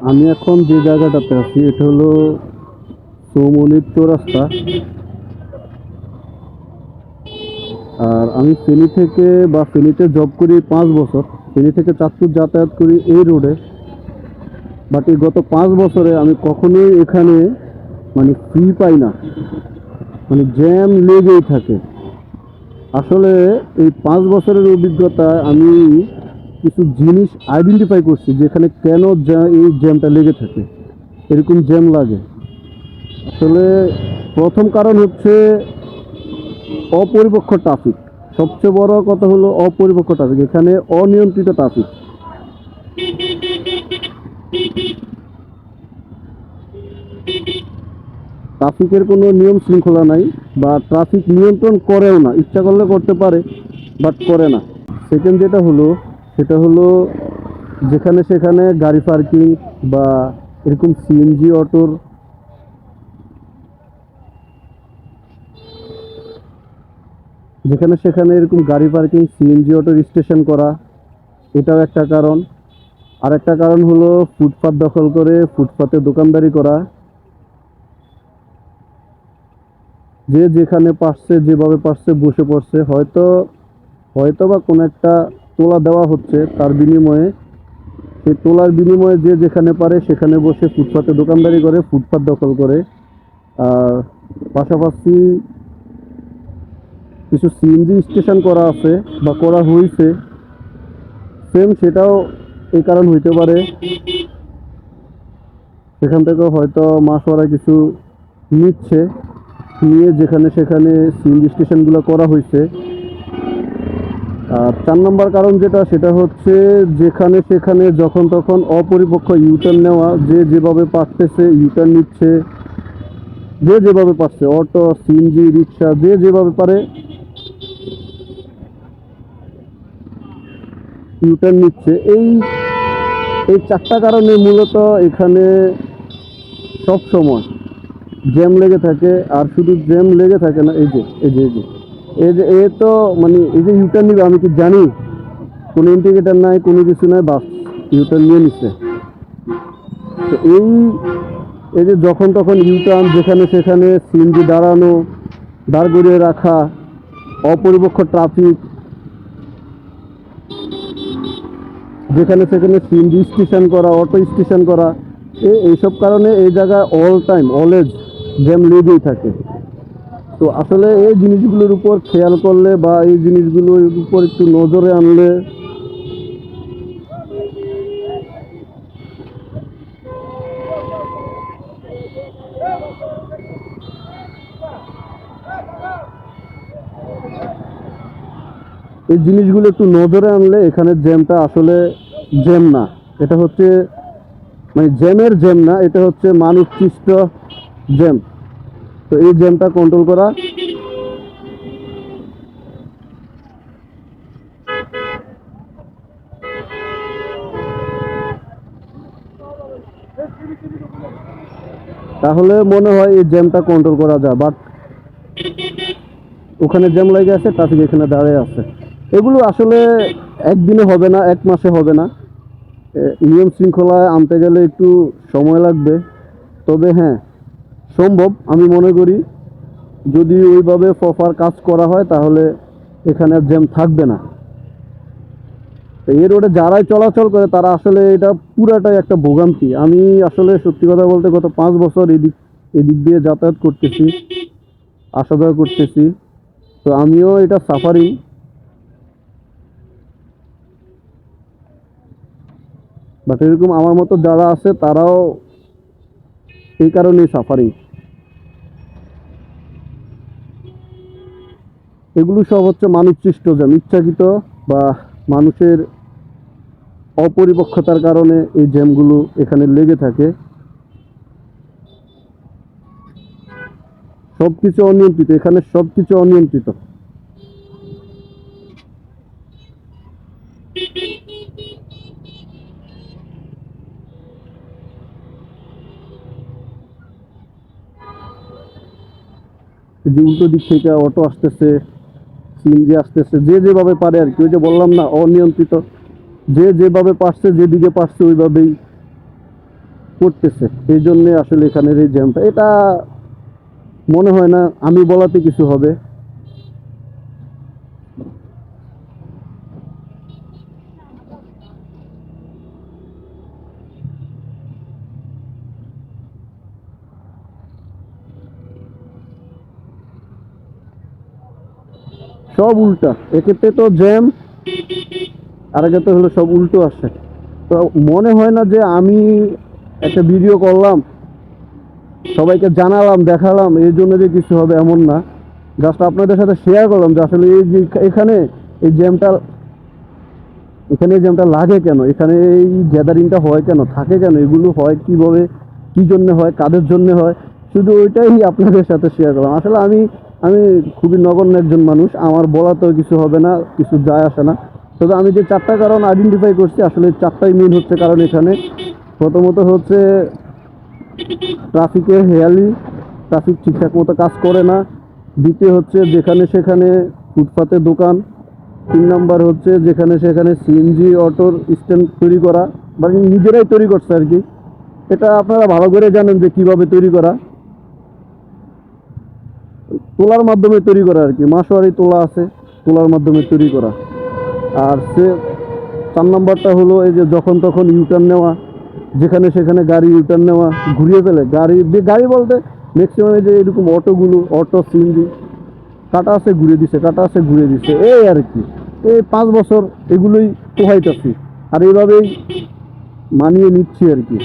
আমি এখন যে জায়গাটাতে আছি, এটা হলো সৌমনির চৌরাস্তা আর আমি ফেনী থেকে বা ফেনীতে জব করি পাঁচ বছর। ফেনী থেকে চাঁদপুর যাতায়াত করি এই রোডে বাট গত পাঁচ বছরে আমি কখনোই এখানে মানে ফ্রি পাই না। মানে জ্যাম লেগেই থাকে। আসলে এই পাঁচ বছরের অভিজ্ঞতায় আমি কিছু জিনিস আইডেন্টিফাই করছি যেখানে কেন এই জ্যামটা লেগে থাকে, এরকম জ্যাম লাগে। আসলে প্রথম কারণ হচ্ছে অপরিপক্ষ ট্রাফিক সবচেয়ে বড় কথা হলো অপরিপক্ষ ট্রাফিক এখানে অনিয়ন্ত্রিত ট্রাফিক ট্রাফিকের কোনো নিয়ম শৃঙ্খলা নাই বা ট্রাফিক নিয়ন্ত্রণ করেও না। ইচ্ছা করলে করতে পারে বাট করে না। সেকেন্ড যেটা হলো সেটা হলো যেখানে সেখানে গাড়ি পার্কিং বা এরকম সিএনজি অটোর যেখানে সেখানে এরকম গাড়ি পার্কিং সিএনজি অটোর স্টেশন করা, এটাও একটা কারণ। আর একটা কারণ হলো ফুটপাত দখল করে ফুটপাতে দোকানদারি করা। যে যেখানে পারছে, যেভাবে পারছে, বসে পড়ছে। হয়তো হয়তো বা কোনো একটা তোলা দেওয়া হচ্ছে, তার বিনিময়ে সেই তোলার বিনিময়ে যে যেখানে পারে সেখানে বসে ফুটপাতে দোকানদারি করে, ফুটপাত দখল করে। আর পাশাপাশি কিছু সিএনজি স্টেশন করা আছে বা করা হয়েছে সেম সেটাও এই কারণ হইতে পারে। সেখান থেকে হয়তো মাসওয়ারা কিছু নিচ্ছে, নিয়ে যেখানে সেখানে সিএনজি স্টেশনগুলো করা হয়েছে আর চার নম্বর কারণ যেটা, সেটা হচ্ছে যেখানে সেখানে যখন তখন অপরিপক্ষ ইউটার্ন নেওয়া, যে যেভাবে পারতেছে ইউটার্ন নিচ্ছে, যে যেভাবে পারছে, অটো সিএনজি রিক্সা, যে যেভাবে পারে ইউটার্ন নিচ্ছে। এই এই চারটা কারণে মূলত এখানে সব সময় জ্যাম লেগে থাকে, আর শুধু জ্যাম লেগে থাকে না, এই যে এই যে এই যে। এই যে, এ তো মানে এই যে ইউটার্ন নিবে, আমি কি জানি? কোনো ইন্ডিকেটার নাই, কোনো কিছু নাই, বাস ইউটার্ন নিয়ে নিচ্ছে তো এই এই যে যখন তখন ইউটার্ন যেখানে সেখানে সিএনজি দাঁড়ানো, দাঁড় করিয়ে রাখা অপরিপক্ষ ট্রাফিক যেখানে সেখানে সিএনজি স্টেশন করা অটো স্টেশন করা এই এইসব কারণে এই জায়গায় অল টাইম অলওয়েজ জ্যাম লেগেই থাকে। তো আসলে এই জিনিসগুলোর উপর খেয়াল করলে বা এই জিনিসগুলোর উপর একটু নজরে আনলে এই জিনিসগুলো একটু নজরে আনলে এখানে জ্যামটা আসলে জ্যাম না। এটা হচ্ছে মানে জ্যামের জ্যাম না, এটা হচ্ছে মানুষ সৃষ্ট জ্যাম। তো এই জ্যামটা কন্ট্রোল করা। তাহলে মনে হয় এই জ্যামটা কন্ট্রোল করা যায় বাট ওখানে জ্যাম লেগে আছে ট্রাফিক এখানে দাঁড়িয়ে আছে। এগুলো আসলে একদিনে হবে না, এক মাসে হবে না। নিয়ম শৃঙ্খলায় আনতে গেলে একটু সময় লাগবে। তবে হ্যাঁ সম্ভব, আমি মনে করি যদি ওইভাবে প্রপার কাজ করা হয়, তাহলে এখানে জ্যাম থাকবে না। এই রোডে যারাই চলাচল করে, তারা আসলে এটা পুরাটাই একটা ভোগান্তি। আমি আসলে সত্যি কথা বলতে গত পাঁচ বছর এদিক এদিক দিয়ে যাতায়াত করতেছি, আসা যাওয়া করতেছি। তো আমিও এটা সাফারি বাট এরকম আমার মতো যারা আছে, তারাও এই কারণেই সাফারিং এগুলো সব হচ্ছে মানুষ সৃষ্ট জ্যাম ইচ্ছাকৃত বা মানুষের অপরিপক্ষতার কারণে এই জ্যামগুলো এখানে লেগে থাকে। সব কিছু অনিয়ন্ত্রিত, এখানে সব কিছু অনিয়ন্ত্রিত। যে উল্টো দিক থেকে অটো আসতেছে, সিএনজি আসতেছে, যে যেভাবে পারে আর কি। ওই যে বললাম না, অনিয়ন্ত্রিত। যে যেভাবে পারছে, যেদিকে পারছে ওইভাবেই করতেছে। এই জন্যে আসলে এখানের এই জ্যামটা। এটা মনে হয় না, আমি বলাতে কিছু হবে। সব উল্টা। এক্ষেত্রে তো জ্যাম আর এক্ষেত্রে হলো সব উল্টো আসছে। তো মনে হয় না যে আমি একটা ভিডিও করলাম, সবাইকে জানালাম, দেখালাম, এই জন্য যে কিছু হবে এমন না। জাস্ট আপনাদের সাথে শেয়ার করলাম যে আসলে এই যে এখানে এই জ্যামটা, এখানে এই জ্যামটা লাগে কেন? এখানে এই গ্যাদারিংটা হয় কেন? থাকে কেন? এগুলো হয় কীভাবে? কি জন্য হয়? কাদের জন্য হয়? শুধু ওইটাই আপনাদের সাথে শেয়ার করলাম। আসলে আমি আমি খুবই নগণ্য একজন মানুষ, আমার বলাতেও কিছু হবে না, কিছু যায় আসে না। তবে আমি যে চারটা কারণ আইডেন্টিফাই করছি, আসলে চারটাই মেন হচ্ছে কারণ এখানে। প্রথমত হচ্ছে ট্রাফিকে হেয়ালি ট্রাফিক ঠিকঠাক মতো কাজ করে না। দ্বিতীয় হচ্ছে, যেখানে সেখানে ফুটপাতে দোকান। তিন নাম্বার হচ্ছে, যেখানে সেখানে সিএনজি অটোর স্ট্যান্ড তৈরি করা মানে নিজেরাই তৈরি করছে আর কি। এটা আপনারা ভালো করে জানেন যে কীভাবে তৈরি করা। তোলার মাধ্যমে তৈরি করা আর কি। মাসোয়ারি তোলা আছে, তোলার মাধ্যমে তৈরি করা। আর সে চার নম্বরটা হলো এই যে যখন তখন ইউটার্ন নেওয়া, যেখানে সেখানে গাড়ি ইউটার্ন নেওয়া, ঘুরিয়ে ফেলে। গাড়ি গাড়ি বলতে ম্যাক্সিমাম যে এরকম অটোগুলো, অটো সিএনজি কাটা আছে, ঘুরে দিছে, কাটা আছে, ঘুরে দিছে। এই আর কি। এই পাঁচ বছর এগুলোই পোহাইতেছি। আর এইভাবেই মানিয়ে নিচ্ছি আর কি।